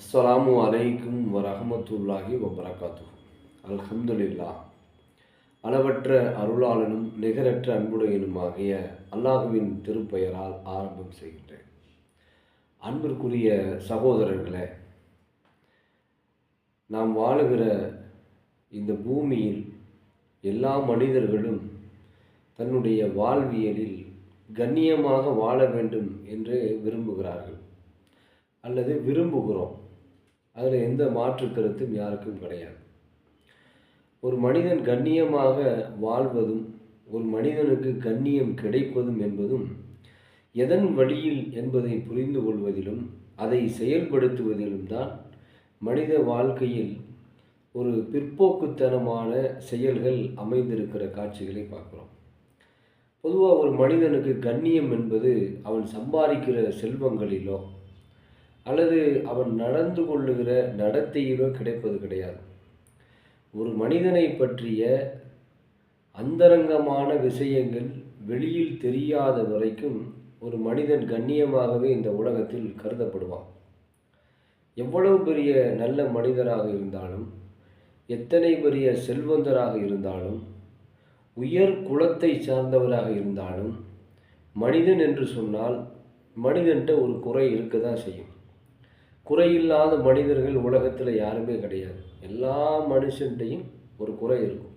அஸ்லாமு அலைக்கும் வரஹமத்துல்லாஹி வபரகாத்து அல்ஹம்துலில்லா அளவற்ற அருளாளனும் நிகரற்ற அன்புடையனுமாகிய அல்லாஹுவின் திருப்பெயரால் ஆரம்பம் செய்கின்றேன். அன்பிற்குரிய சகோதரர்களே நாம் வாழுகிற இந்த பூமியில் எல்லா மனிதர்களும் தன்னுடைய வாழ்வியலில் கண்ணியமாக வாழ வேண்டும் என்று விரும்புகிறார்கள் அல்லது விரும்புகிறோம். அதில் எந்த மாற்று கருத்தும் யாருக்கும் கிடையாது. ஒரு மனிதன் கண்ணியமாக வாழ்வதும் ஒரு மனிதனுக்கு கண்ணியம் கிடைப்பதும் என்பதும் எதன் வழியில் என்பதை புரிந்து கொள்வதிலும் அதை செயல்படுத்துவதிலும் தான் மனித வாழ்க்கையில் ஒரு பிற்போக்குத்தனமான செயல்கள் அமைந்திருக்கிற காட்சிகளை பார்க்குறோம். பொதுவாக ஒரு மனிதனுக்கு கண்ணியம் என்பது அவன் சம்பாதிக்கிற செல்வங்களிலோ அல்லது அவன் நடந்து கொள்ளுகிற நடத்தையிலோ கிடைப்பது கிடையாது. ஒரு மனிதனை பற்றிய அந்தரங்கமான விஷயங்கள் வெளியில் தெரியாத வரைக்கும் ஒரு மனிதன் கண்ணியமாகவே இந்த உலகத்தில் கருதப்படுவான். எவ்வளவு பெரிய நல்ல மனிதராக இருந்தாலும் எத்தனை பெரிய செல்வந்தராக இருந்தாலும் உயர் குலத்தை சார்ந்தவராக இருந்தாலும் மனிதன் என்று சொன்னால் மனிதன்கிட்ட ஒரு குறை இருக்க தான் செய்யும். குறையில்லாத மனிதர்கள் உலகத்தில் யாருமே கிடையாது. எல்லா மனுஷன்டையும் ஒரு குறை இருக்கும்.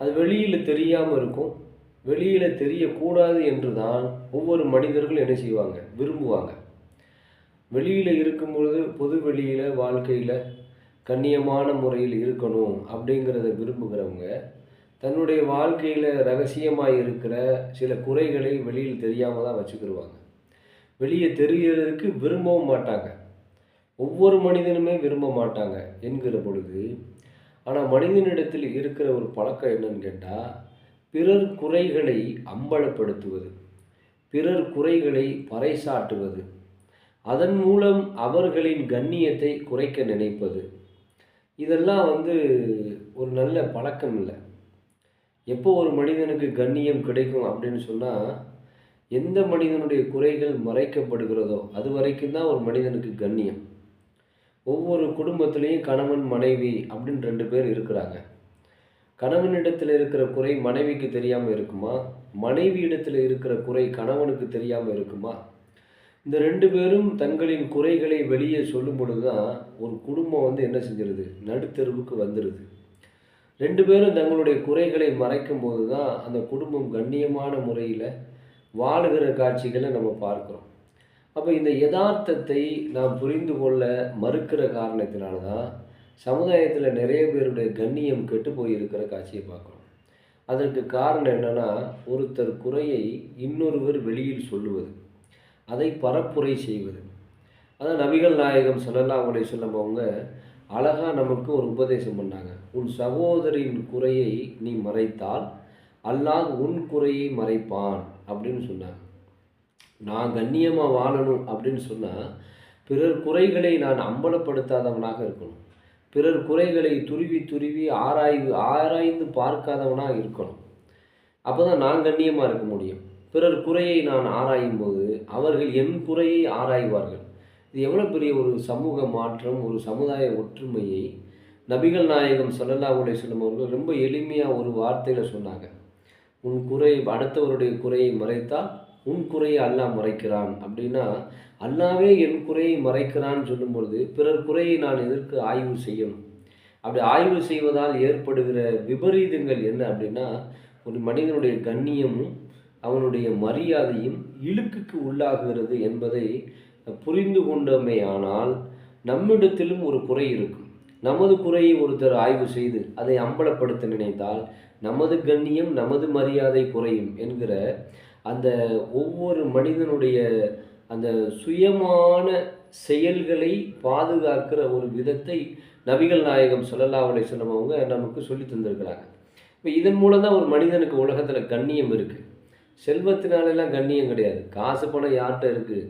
அது வெளியில் தெரியாமல் இருக்கும். வெளியில் தெரியக்கூடாது என்று தான் ஒவ்வொரு மனிதர்களும் என்ன செய்வாங்க? விரும்புவாங்க. வெளியில் இருக்கும் பொழுது பொது வெளியில் வாழ்க்கையில் கண்ணியமான முறையில் இருக்கணும் அப்படிங்கிறத விரும்புகிறவங்க தன்னுடைய வாழ்க்கையில் ரகசியமாக இருக்கிற சில குறைகளை வெளியில் தெரியாமல் தான் வச்சுக்கிடுவாங்க வெளியே தெரிகிறதுக்கு விரும்பவும் மாட்டாங்க. ஒவ்வொரு மனிதனுமே விரும்ப மாட்டாங்க என்கிற பொழுது ஆனால் மனிதனிடத்தில் இருக்கிற ஒரு பழக்கம் என்னன்னு கேட்டால் பிறர் குறைகளை அம்பலப்படுத்துவது பிறர் குறைகளை பறைசாட்டுவது அதன் மூலம் அவர்களின் கண்ணியத்தை குறைக்க நினைப்பது. இதெல்லாம் வந்து ஒரு நல்ல பழக்கம் இல்லை. எப்போ ஒரு மனிதனுக்கு கண்ணியம் கிடைக்கும் அப்படின்னு சொன்னால் எந்த மனிதனுடைய குறைகள் மறைக்கப்படுகிறதோ அது வரைக்கும் தான் ஒரு மனிதனுக்கு கண்ணியம். ஒவ்வொரு குடும்பத்திலையும் கணவன் மனைவி அப்படின்னு ரெண்டு பேர் இருக்கிறாங்க. கணவனிடத்தில் இருக்கிற குறை மனைவிக்கு தெரியாமல் இருக்குமா? மனைவி இடத்துல இருக்கிற குறை கணவனுக்கு தெரியாமல் இருக்குமா? இந்த ரெண்டு பேரும் தங்களின் குறைகளை வெளியே சொல்லும் பொழுது தான் ஒரு குடும்பம் வந்து என்ன செஞ்சிருது? நடுத்தெருவுக்கு வந்துடுது ரெண்டு பேரும் தங்களுடைய குறைகளை மறைக்கும் போது தான் அந்த குடும்பம் கண்ணியமான முறையில் வாழுகிற காட்சிகளை நம்ம பார்க்குறோம். அப்போ இந்த யதார்த்தத்தை நாம் புரிந்து கொள்ள மறுக்கிற காரணத்தினால தான் சமுதாயத்தில் நிறைய பேருடைய கண்ணியம் கெட்டு போயிருக்கிற காட்சியை பார்க்குறோம். அதற்கு காரணம் என்னென்னா ஒருத்தர் குறையை இன்னொருவர் வெளியில் சொல்லுவது. அதை பரப்புரை செய்வது. அதான் நபிகள் நாயகம் சொல்லலாம் அவங்களை சொல்லும் அவங்க அழகாக நமக்கு ஒரு உபதேசம் பண்ணாங்க. உன் சகோதரின் குறையை நீ மறைத்தால் அல்லாஹ் உன் குறையை மறைப்பான் அப்படின்னு சொன்னாங்க. நான் கண்ணியமாக வாழணும் அப்படின்னு சொன்னால் பிறர் குறைகளை நான் அம்பலப்படுத்தாதவனாக இருக்கணும். பிறர் குறைகளை துருவி துருவி ஆராய்வு ஆராய்ந்து பார்க்காதவனாக இருக்கணும். அப்போ தான் நான் கண்ணியமாக இருக்க முடியும். பிறர் குறையை நான் ஆராயும் போது அவர்கள் என் குறையை ஆராய்வார்கள். இது எவ்வளோ பெரிய ஒரு சமூக மாற்றம் ஒரு சமுதாய ஒற்றுமையை நபிகள் நாயகம் சல்லல்லா உடைய சொல்லும் அவர்கள் ரொம்ப எளிமையாக ஒரு வார்த்தையில் சொன்னாங்க. உன் குறை அடுத்தவருடைய குறையை மறைத்தால் உன் குறையை அல்லாஹ் மறைக்கிறான். அப்படின்னா அல்லாவே என் குறையை மறைக்கிறான்னு சொல்லும்பொழுது பிறர் குறையை நான் எதற்கு ஆய்வு செய்யணும்? அப்படி ஆய்வு செய்வதால் ஏற்படுகிற விபரீதங்கள் என்ன அப்படின்னா ஒரு மனிதனுடைய கண்ணியமும் அவனுடைய மரியாதையும் இழுக்குக்கு உள்ளாகிறது என்பதை புரிந்து கொண்டோமே நம்மிடத்திலும் ஒரு குறை இருக்கும். நமது குறையை ஒருத்தர் ஆய்வு செய்து அதை அம்பலப்படுத்த நினைத்தால் நமது கண்ணியம் நமது மரியாதை குறையும் என்கிற அந்த ஒவ்வொரு மனிதனுடைய அந்த சுயமான செயல்களை பாதுகாக்கிற ஒரு விதத்தை நபிகள் நாயகம் சொல்லல்லா அலிஸ்லம் அவங்க நமக்கு சொல்லி தந்திருக்கிறாங்க. இப்போ இதன் மூலம் தான் ஒரு மனிதனுக்கு உலகத்தில் கண்ணியம் இருக்குது செல்வத்தினாலெல்லாம் கண்ணியம் கிடையாது. காசு பணம் யார்கிட்ட இருக்குது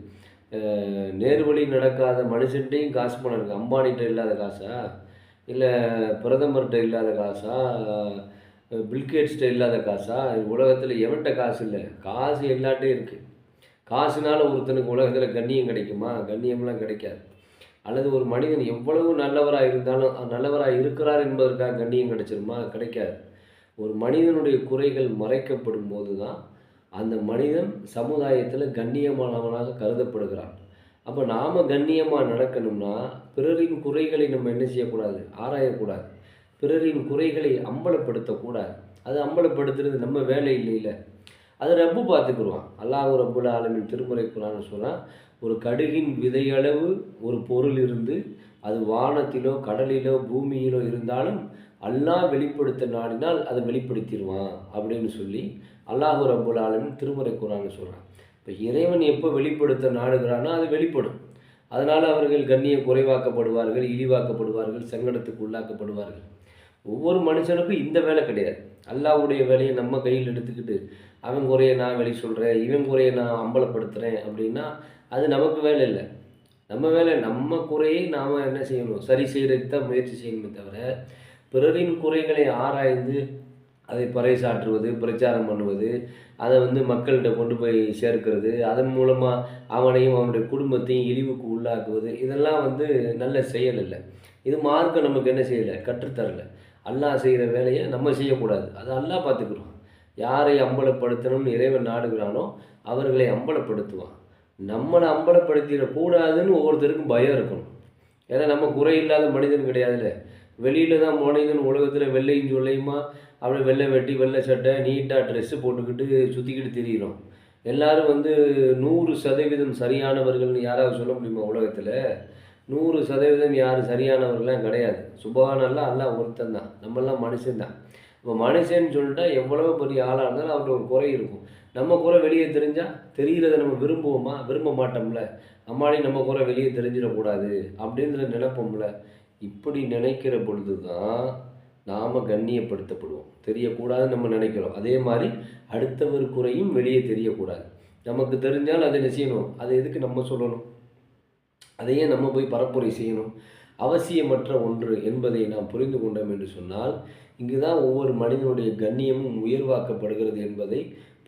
நேர்வழி நடக்காத மனுஷன்ட்டையும் காசு பணம் இருக்குது அம்பானிகிட்ட இல்லாத காசா? இல்லை பிரதமர்கிட்ட இல்லாத காசா? பில்கேட்ஸ்கிட்ட இல்லாத காசா? உலகத்தில் எவன்கிட்ட காசு இல்லை? காசு எல்லாட்டையும் இருக்குது காசுனால ஒருத்தனுக்கு உலகத்தில் கண்ணியம் கிடைக்குமா? கண்ணியம்லாம் கிடைக்காது. அல்லது ஒரு மனிதன் எவ்வளவு நல்லவராக இருந்தாலும் நல்லவராக இருக்கிறார் என்பதற்காக கண்ணியம் கிடைச்சிருமா? கிடைக்காது. ஒரு மனிதனுடைய குறைகள் மறைக்கப்படும் போது தான் அந்த மனிதன் சமுதாயத்தில் கண்ணியமானவனாக கருதப்படுகிறான். அப்போ நாம் கண்ணியமாக நடக்கணும்னா பிறரின் குறைகளை நம்ம என்ன செய்யக்கூடாது? ஆராயக்கூடாது. பிறரின் குறைகளை அம்பலப்படுத்தக்கூடாது. அது அம்பலப்படுத்துறது நம்ம வேலை இல்லையில. அது ரப்பு பார்த்துக்குருவான். அல்லாஹ் ரப்புல் ஆலமின் திருமுறை குரான்னு சொன்னால் ஒரு கடுகின் விதையளவு ஒரு பொருள் இருந்து அது வானத்திலோ கடலிலோ பூமியிலோ இருந்தாலும் அல்லாஹ் வெளிப்படுத்த நாடினால் அதை வெளிப்படுத்திடுவான் அப்படின்னு சொல்லி அல்லாஹு ரப்புல் ஆலமின் திருமுறை குரான்னு சொல்கிறான் இப்போ இறைவன் எப்போ வெளிப்படுத்த நாடுகிறானோ அது வெளிப்படும். அதனால் அவர்கள் கண்ணிய குறைவாக்கப்படுவார்கள் இழிவாக்கப்படுவார்கள் சங்கடத்துக்கு உள்ளாக்கப்படுவார்கள். ஒவ்வொரு மனுஷனுக்கும் இந்த வேலை கிடையாது. அல்லாவுடைய வேலையை நம்ம கையில் எடுத்துக்கிட்டு அவன் குறைய நான் வெளி சொல்கிறேன் இவன் குறைய நான் அம்பலப்படுத்துகிறேன் அப்படின்னா அது நமக்கு வேலை இல்லை. நம்ம வேலை நம்ம குறையை நாம் என்ன செய்யணும்? சரி செய்கிறதுக்கு தான் முயற்சி செய்யணுமே தவிர பிறரின் குறைகளை ஆராய்ந்து அதை பறைசாற்றுவது பிரச்சாரம் பண்ணுவது அதை வந்து மக்கள்கிட்ட கொண்டு போய் சேர்க்கிறது அதன் மூலமாக அவனையும் அவனுடைய குடும்பத்தையும் இழிவுக்கு உள்ளாக்குவது இதெல்லாம் வந்து நல்ல செயல் இல்லை. இது மார்க்கம் நமக்கு என்ன செய்யலை? கற்றுத்தரலை. அல்லாஹ் செய்கிற வேலையை நம்ம செய்யக்கூடாது. அது அல்லாஹ் பார்த்துக்கிறோம். யாரை அம்பலப்படுத்தணும்னு இறைவன் நாடுகிறானோ அவர்களை அம்பலப்படுத்துவான். நம்மளை அம்பலப்படுத்திடக்கூடாதுன்னு ஒவ்வொருத்தருக்கும் பயம் இருக்கணும். ஏன்னா நம்ம குறை இல்லாத மனிதன் கிடையாதுல்ல. வெளியில் தான் மனிதன் உலகத்தில் வெள்ளையும் சொல்லையுமா? அப்படியே வெள்ளை வெட்டி வெள்ளை சட்டை நீட்டாக ட்ரெஸ்ஸு போட்டுக்கிட்டு சுற்றிக்கிட்டு திரியிறோம். எல்லாரும் வந்து நூறு சதவீதம் சரியானவர்கள்னு யாராவது சொல்ல முடியுமா உலகத்தில்? நூறு சதவீதம் யாரும் சரியானவர்கள்லாம் கிடையாது. சுபகானெல்லாம் எல்லாம் ஒருத்தன் தான். நம்மெல்லாம் மனுஷன்தான் இப்போ மனுஷன்னு சொல்லிட்டா எவ்வளோ பெரிய ஆளாக இருந்தாலும் அவர்கிட்ட ஒரு குறை இருக்கும். நம்ம குறை வெளியே தெரிஞ்சால் தெரிகிறத நம்ம விரும்புவோமா? விரும்ப மாட்டோம்ல. அம்மாடி நம்ம குறை வெளியே தெரிஞ்சிடக்கூடாது அப்படின்ற நினைப்போம்ல. இப்படி நினைக்கிற பொழுது தான் நாம் கண்ணியப்படுத்தப்படுவோம். தெரியக்கூடாதுன்னு நம்ம நினைக்கிறோம். அதே மாதிரி அடுத்தவர் குறையும் வெளியே தெரியக்கூடாது. நமக்கு தெரிஞ்சால் அதை என்ன செய்யணும்? அதை எதுக்கு நம்ம சொல்லணும்? அதையே நம்ம போய் பரப்புரை செய்யணும். அவசியமற்ற ஒன்று என்பதை நாம் புரிந்து கொண்டோம் என்று சொன்னால் இங்கு தான் ஒவ்வொரு மனிதனுடைய கண்ணியமும் உயர்வாக்கப்படுகிறது என்பதை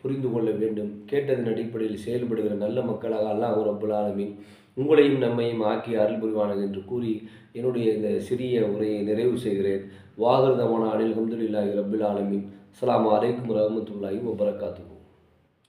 புரிந்து கொள்ள வேண்டும். கேட்டதன் அடிப்படையில் செயல்படுகிற நல்ல மக்களாக அல்லாஹ் ரப்புல் உங்களையும் நம்மையும் ஆக்கி அருள் புரிவானது என்று கூறி என்னுடைய இந்த சிறிய உரையை நிறைவு செய்கிறேன். வாகர்தமான அனில் அஹமதுல்லாஹி ரபுல் ஆலமின். அஸ்லாம் அலைக்கும் வரஹ்மத்துல்லாஹி வபரகாத்துஹு.